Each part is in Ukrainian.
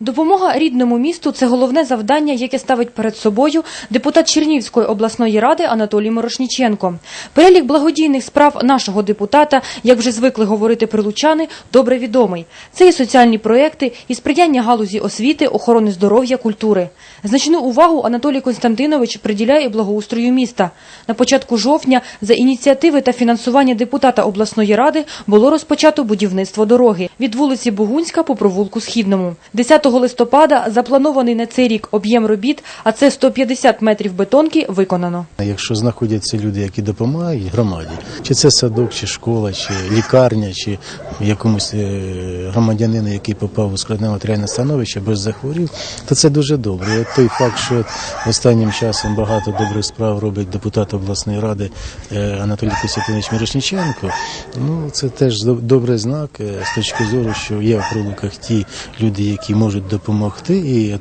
Допомога рідному місту це головне завдання, яке ставить перед собою депутат Чернівської обласної ради Анатолій Морошніченко. Перелік благодійних справ нашого депутата, як вже звикли говорити прилучани, добре відомий. Це і соціальні проекти, і сприяння галузі освіти, охорони здоров'я, культури. Значну увагу Анатолій Константинович приділяє благоустрою міста. На початку жовтня за ініціативи та фінансування депутата обласної ради було розпочато будівництво дороги від вулиці Бугунська по провулку Східному. 10 листопада запланований на цей рік об'єм робіт, а це 150 метрів бетонки, виконано. Якщо знаходяться люди, які допомагають громаді, чи це садок, чи школа, чи лікарня, чи якомусь е, громадянину, який попав у складне матеріальне становище, або захворів, то це дуже добре. От той факт, що останнім часом багато добрих справ робить депутат обласної ради е, Анатолій Костянтинович Мірошниченко, ну це теж до- добрий знак е, з точки зору, що є в пролуках ті люди, які можуть допомогти, і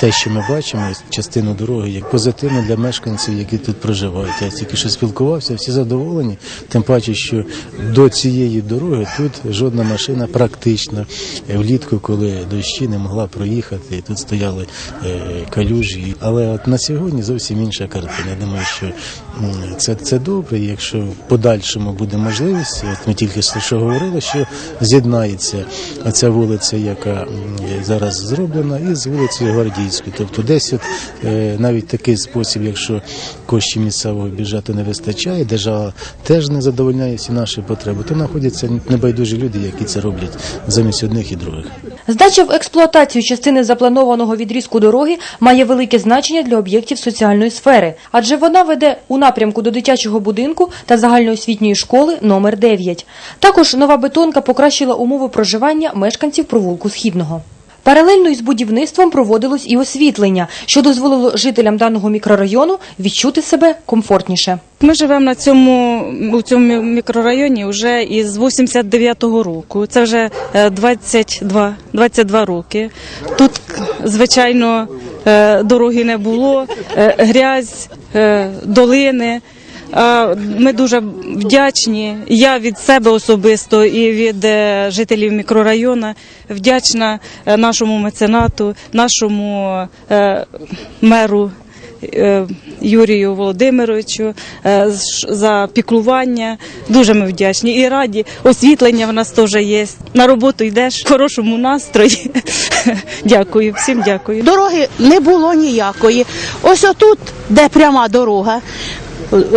те, що ми бачимо, частину дороги, як позитивно для мешканців, які тут проживають. Я тільки що спілкувався, всі задоволені. Тим паче, що до цієї дороги тут жодна машина практично е, влітку, коли дощі не могла проїхати, тут стояли е, калюжі. Але от на сьогодні зовсім інша картина. Я думаю, що це, це добре. Якщо в подальшому буде можливість, от ми тільки що говорили, що з'єднається оця вулиця, яка м, зараз зроблена, із вулицею Гвардійською. Тобто десь от, е, навіть такий спосіб, якщо коштів місцевого бюджету не вистачає, держава теж не задовольняє всі наші потреби, то знаходяться небайдужі люди, які це роблять замість одних і других. Здача в експлуатацію частини запланованого відрізку дороги має велике значення для об'єктів соціальної сфери, адже вона веде у напрямку до дитячого будинку та загальноосвітньої школи номер 9. Також нова бетонка покращила умови проживання мешканців провулку Східного. Паралельно із будівництвом проводилось і освітлення, що дозволило жителям даного мікрорайону відчути себе комфортніше. Ми живемо на цьому у цьому мікрорайоні вже із 89-го року. Це вже е, 22, 22 роки. Тут, звичайно, е, дороги не було, е, грязь, долини. А Ми дуже вдячні. Я від себе особисто і від е, жителів мікрорайону вдячна е, нашому меценату, нашому е, меру е, Юрію Володимировичу е, за піклування. Дуже ми вдячні і раді. Освітлення в нас теж є. На роботу йдеш в хорошому настрої. Дякую, всім дякую. Дороги не було ніякої. Ось отут, де пряма дорога, е,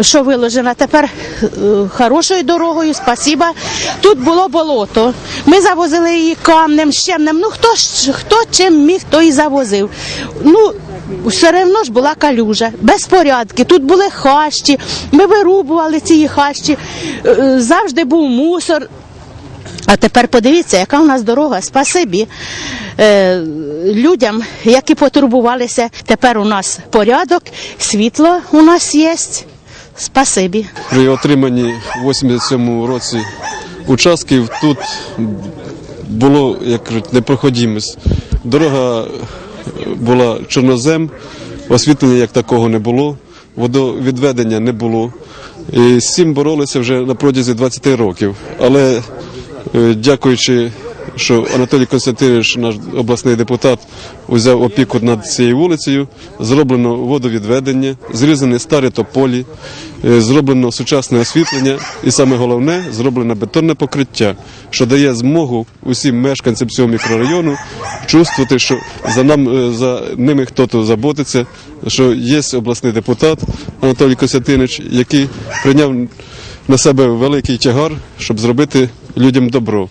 що виложена тепер е, хорошою дорогою, спасіба. Тут було болото. Ми завозили її камнем, щемнем. Ну хто хто чим міг, то і завозив. Ну все одно ж була калюжа, безпорядки. Тут були хащі. Ми вирубували ці хащі. Е, е, Завжди був мусор. А тепер подивіться, яка у нас дорога. Спасибі е, людям, які потурбувалися. Тепер у нас порядок, світло у нас є. Спасибі. При отриманні в 87 році участків тут було, як кажуть, непроходимість. Дорога е, була чорнозем, освітлення як такого не було, водовідведення не було. І з цим боролися вже на протязі 20 років. Але е, дякуючи, що Анатолій Константинович, наш обласний депутат, взяв опіку над цією вулицею, зроблено водовідведення, зрізані старі тополі, е, зроблено сучасне освітлення і саме головне зроблено бетонне покриття, що дає змогу усім мешканцям цього мікрорайону чувствувати, що за нам е, за ними хтось заботиться, що є обласний депутат Анатолій Костянтинович, який прийняв на себе великий тягар, щоб зробити людям добро.